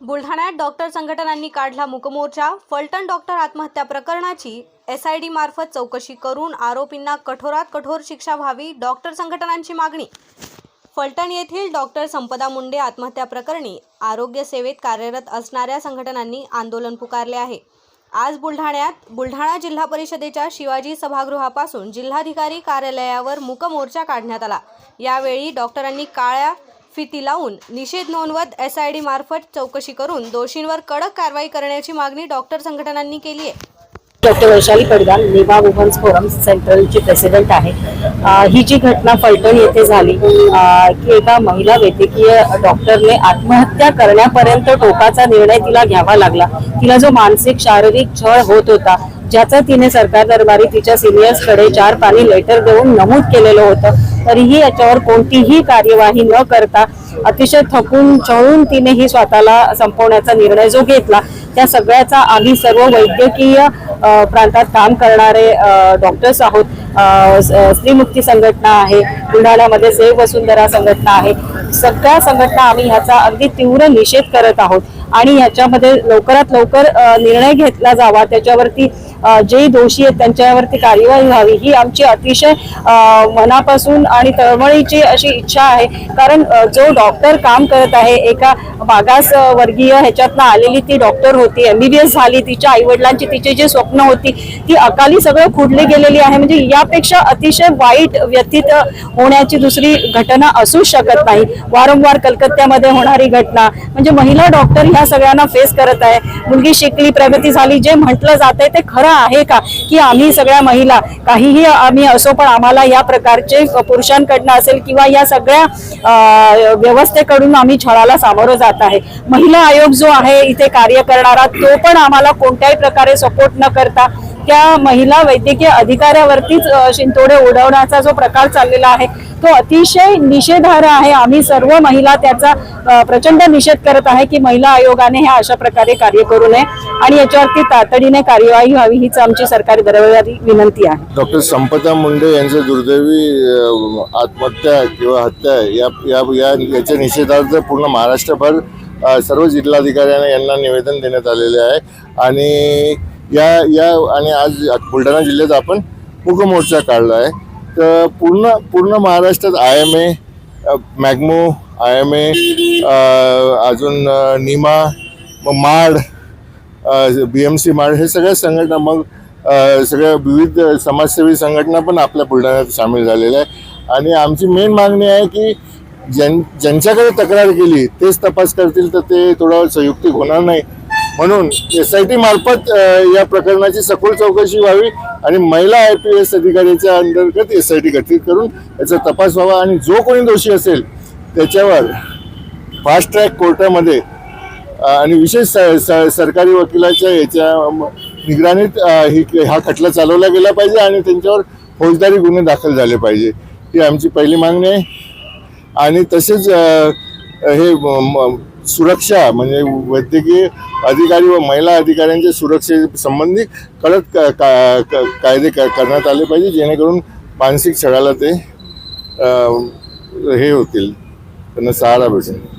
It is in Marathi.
बुलढाण्यात डॉक्टर संघटनांनी काढला मुकमोर्चा. फलटण डॉक्टर आत्महत्या प्रकरणाची एस आय डी मार्फत चौकशी करून आरोपींना कठोरात कठोर शिक्षा व्हावी डॉक्टर संघटनांची मागणी. फलटण येथील डॉक्टर संपदा मुंडे आत्महत्या प्रकरणी आरोग्य सेवेत कार्यरत असणाऱ्या संघटनांनी आंदोलन पुकारले आहे. आज बुलढाण्यात बुलढाणा जिल्हा परिषदेच्या शिवाजी सभागृहापासून जिल्हाधिकारी कार्यालयावर मुकमोर्चा काढण्यात आला. यावेळी डॉक्टरांनी काळ्या फिती लावून निषेध नोंदवत एस आय डी मार्फत चौकशी करून दोषींवर कडक कारवाई करण्याची मागणी डॉक्टर संघटनांनी केली आहे. डॉक्टर वैशाली पडगाल नेवा वुमन्स फोरम सेंट्रलची प्रेसिडेंट आहे. ही जी घटना फलटण येथे झाली की एका महिला वैद्यकीय डॉक्टरने आत्महत्या करण्यापर्यंत टोकाचा निर्णय तिला घ्यावा लागला. तिला जो मानसिक शारीरिक छळ होत होता ज्याचा तिने सरकार दरबारी तिच्या सिनियर्सकडे चार पाणी लेटर देऊन नमूद केलेलं होतं तरीही याच्यावर कोणतीही कार्यवाही न करता अतिशय थकून चळून तिने ही स्वतःला संपवण्याचा निर्णय जो घेतला त्या सगळ्याचा आम्ही सर्व वैद्यकीय प्रांतात काम करणारे डॉक्टर्स आहोत. अ, स- स्त्रीमुक्ती संघटना आहे बुलढाण्यामध्ये सेव वसुंधरा संघटना आहे. सगळ्या संघटना आम्ही ह्याचा अगदी तीव्र निषेध करत आहोत. आणि ह्याच्यामध्ये लवकरात लवकर निर्णय घेतला जावा. त्याच्यावरती जे दोषी आहेत त्यांच्यावरती कार्यवाही व्हावी. ही आमची अतिशय मनापासून आणि तळमळीची अशी इच्छा आहे. कारण जो डॉक्टर काम करत आहे एका मागास वर्गीय ह्याच्यातनं आलेली ती डॉक्टर होती एमबीबीएस झाली तिच्या आईवडिलांची तिचे तिची जी स्वप्न होती ती अकाली सगळं खुडली गेलेली आहे. म्हणजे यापेक्षा अतिशय वाईट व्यतीत होण्याची दुसरी घटना असूच शकत नाही. वारंवार कलकत्त्यामध्ये होणारी घटना. म्हणजे महिला डॉक्टर ह्या सगळ्यांना फेस करत आहे. मुलगी शिकली प्रगती झाली जे म्हटलं जात आहे ते खरं आहे का? की आम्ही सगळ्या महिला काहीही आम्ही असो पण आम्हाला या प्रकारचे पुरुषांकडनं असेल किंवा या सगळ्या व्यवस्थेकडून आम्ही छळाला सामोरं जात आहे. महिला आयोग जो आहे इथे कार्य करणारा तो पण आम्हाला कोणत्याही प्रकारे सपोर्ट न करता त्या महिला वैद्यकीय अधिकाऱ्यावरतीच शिंतोडे उडवण्याचा जो प्रकार चाललेला आहे तो अतिशय निषेधार्ह आहे. आम्ही सर्व महिला त्याचा प्रचंड निषेध करत आहे की महिला आयोगाने हे अशा प्रकारे कार्य करू नये आणि याच्यावरती तातडीने कार्यवाही व्हावी हीच आमची सरकारी दरबारी विनंती आहे. डॉक्टर संपदा मुंडे यांचं दुर्दैवी आत्महत्या किंवा हत्या या या या याच्या निषेधार्थ पूर्ण महाराष्ट्रभर सर्व जिल्हाधिकाऱ्यांना यांना निवेदन देण्यात आलेले आहे. आणि या या आणि आज बुलढाणा जिल्ह्यात आपण मुकमोर्चा काढला आहे. तर पूर्ण पूर्ण महाराष्ट्रात I M A MAGMO I M A अजून निमा माड बी एम सी माड हे सगळ्या संघटना मग सगळ्या विविध समाजसेवी संघटना पण आपल्या बुलढाण्यात सामील झालेल्या आहे आणि आमची मेन मागणी आहे की ज्यां ज्यांच्याकडे तक्रार केली तेच तपास करतील तर ते थोडं संयुक्तिक होणार नाही. म्हणून एस आय टी मार्फत या प्रकरणाची सखोल चौकशी व्हावी आणि महिला आय पी एस अधिकाऱ्याच्या अंतर्गत एस आय टी गठीत करून याचा तपास व्हावा. आणि जो कोणी दोषी असेल त्याच्यावर फास्ट ट्रॅक कोर्टामध्ये आणि विशेष स- स- सरकारी वकिलाच्या याच्या निगराणीत ही हा खटला चालवला गेला पाहिजे आणि त्यांच्यावर फौजदारी गुन्हे दाखल झाले पाहिजे. ही आमची पहिली मागणी आहे. आणि तसेच हे सुरक्षा म्हणजे वैद्यकीय अधिकारी व महिला अधिकाऱ्यांच्या सुरक्षे संबंधी कडक का- का- का- कायदे क- करण्यात आले पाहिजे जेणेकरून मानसिक छळाला ते हे होतील. त्यांना सहारा भेटेल.